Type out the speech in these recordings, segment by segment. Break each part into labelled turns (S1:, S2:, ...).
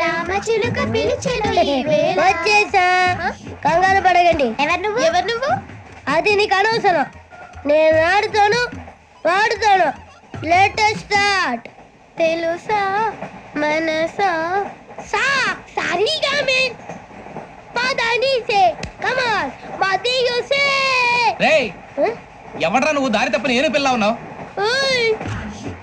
S1: రామచిలుక పిలిచెను.
S2: వచ్చేసా. కంగారు పడగండి
S1: ఎవరు నువ్వు? ఎవరు నువ్వు?
S2: అది నీకు అనవసరం. నేను ఆడుతాను వాడుతాను లేటెస్ట్ స్టార్ట్
S1: తెలుసా? మనసా?
S2: సా సారీగా మే పదని సే కమాన్ మదియు సే
S3: రేయ్ ఎవడ్రా నువ్వు? దారి తప్ప నేను పిల్ల ఉన్నావు?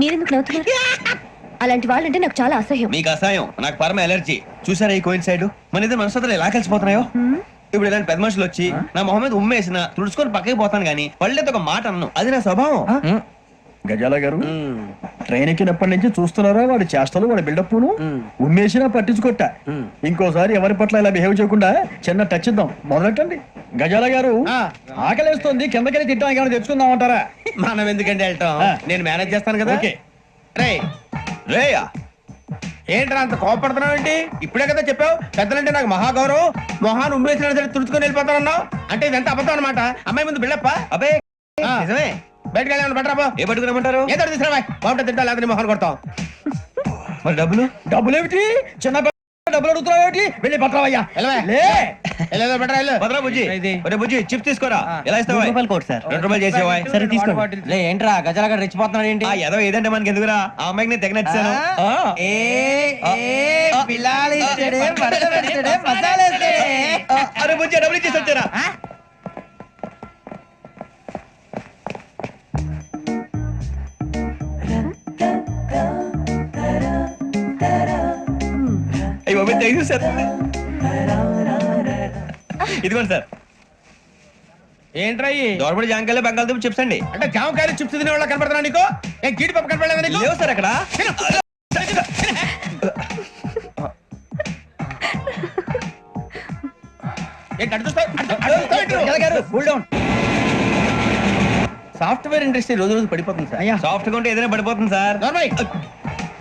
S4: మీరెందుకు నవ్వుతున్నారు? అలాంటి వాళ్ళంటే నాకు చాలా అసహ్యం.
S5: మీకు అసహాయం నాకు పరమ ఎలర్జీ. చూసారా ఈ కోయిన్ సైడ్? మన ఇద్దరు మనసులో ఎలా కలిసిపోతున్నాయో? ఇప్పుడు ఇలాంటి పెద్ద మనుషులు వచ్చి నా మొహం మీద ఉమ్మేసిన తుడుచుకొని పక్కకి పోతాను కానీ పళ్ళేతో ఒక మాట అన్ను. అది నా స్వభావం.
S6: గజాల గారు ట్రైన్ ఎక్కినప్పటి నుంచి చూస్తున్నారా వాడి చేష్టలు వాడి బిల్డప్ ఉమ్మేసినా పట్టించుకోట ఇంకోసారి ఎవరి పట్ల ఇలా బిహేవ్ చేయకుండా చిన్న టచ్ ఇద్దాం. మొదలెట్టండి. గజాల గారు ఆకలేస్తుంది కిందకెళ్ళి తిట్టడానికి ఏమైనా తెచ్చుకుందాం అంటారా?
S5: మనం ఎందుకంటే వెళ్ళటం
S6: ఆ.
S5: నేను మేనేజ్ చేస్తాను కదా.
S6: ఓకే.
S5: రే రేయా. ఏంట్రా అంత కోపడుతున్నావు ఏంటి? ఇప్పుడే కదా చెప్పావు. పెద్దలంటే నాకు మహాగౌరవం. మొహాన్ని ఉమ్మేసిన సరే తుడుచుకొని వెళ్ళిపోతానన్నావు. అంటే ఇదంతా అబద్ధం అనమాట అమ్మాయి ముందు బిళ్ళప్ప అబ్బే. నిజమే. బయటకు వెళ్ళి బట్టరా ఏ పట్టుకురమ్మంటారు ఏదో తీసుకురా బాగుంటుంది తింటా లేదా మొహన్ కొడతాం మరి డబ్బులు?
S6: డబ్బులు ఏమిటి చిన్న డబ్బులు అడుగుతున్నావు ఏమిటి? వెళ్ళి పట్టరావయ్యా లే.
S5: భద్రా బుజ్జి. ఒరే బుజ్జి చిప్స్ తీసుకోరా. ఎలా ఇస్తావా?
S7: రూపాయలు కోట్ సార్.
S5: రెండు రూపాయలు చేసేవా
S7: సరే తీసుకోండి.
S3: లే ఏంట్రా? గజలగా రెచ్చిపోతున్నాడు ఏంటి?
S5: ఆ ఏదో ఏదంటే మనకి ఎందుకురా ఆ అమ్మాయికి నేను తెగ నచ్చాను. అరే బుజ్జి డబ్బులు ఇచ్చేసి వచ్చారా? బాబు థ్యాంక్ సార్ ఇదిగోండి సార్.
S3: ఏంట్రా?
S5: దోరబడి జాంకాయలు బంగాళదుంప చిప్స్ అండి.
S3: అంటే జామకాయలు చిప్స్ తినే వాళ్ళ కనపడుతున్నా నీకు? ఏ గీడి పప్పు కనపడలేదా నీకు?
S5: లేవు సార్ అక్కడ?
S3: సాఫ్ట్వేర్ ఇండస్ట్రీ రోజు రోజు పడిపోతుంది సార్.
S5: సాఫ్ట్గా ఉంటే ఏదైనా పడిపోతుంది సార్.
S3: నార్మల్.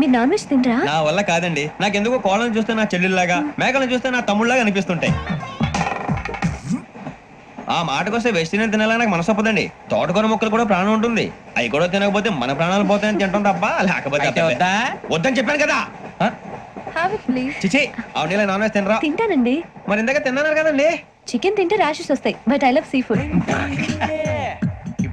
S4: మీరు నాన్ వెజ్ తినరా
S5: నా వల్ల కాదండి. నాకెందుకో కోళ్ళని చూస్తే నా చెల్లెళ్ళలాగా మేకలను చూస్తే నా తమ్ముళ్ళలాగా అనిపిస్తుంటాయి. ఆ మాటకొస్తే వెస్టిరియన్ తినాలని నాకు మనసు ఒప్పదండి. తోటకూర మొక్కలు కూడా ప్రాణం ఉంటుంది. అవి కూడా తినకపోతే మన ప్రాణాలు పోతాయని తింటాం తప్ప లేకపోతే? వద్దని చెప్పాను కదా. చిచి అవునీ నాన్ వెజ్ తినరా?
S4: తింటానండి.
S5: మరి ఇందాక తిన్నాను కదండి
S4: చికెన్ తింటే ర్యాషెస్ వస్తాయి but I love sea food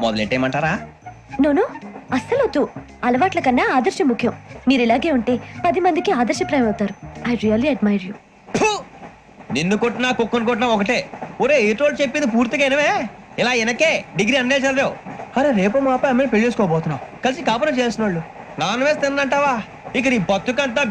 S5: మొదలెట్టేయమంటారా?
S4: No no అస్సలు వద్దు అలవాట్ల కన్నా ఆదర్శం ముఖ్యం. మీరు ఇలాగే ఉంటే పది మందికి ఆదర్శప్రాయం అవుతారు. I really admire you!
S5: నిన్ను కొట్టినా కుక్కను కొట్టినా ఒకటే. ఒరే ఏటోళ్ళు చెప్పింది పూర్తిగా వినవే? ఇలా వెనకే డిగ్రీ అన్నే చదివావు. అరే రేపు మా అబ్బాయి అమ్మాయిని పెళ్ళి చేసుకోబోతున్నావు. కలిసి కాపురం చేసిన వాళ్ళు నాన్ వెజ్ తిన్నంటావా? ఇక నీ బతుకంతా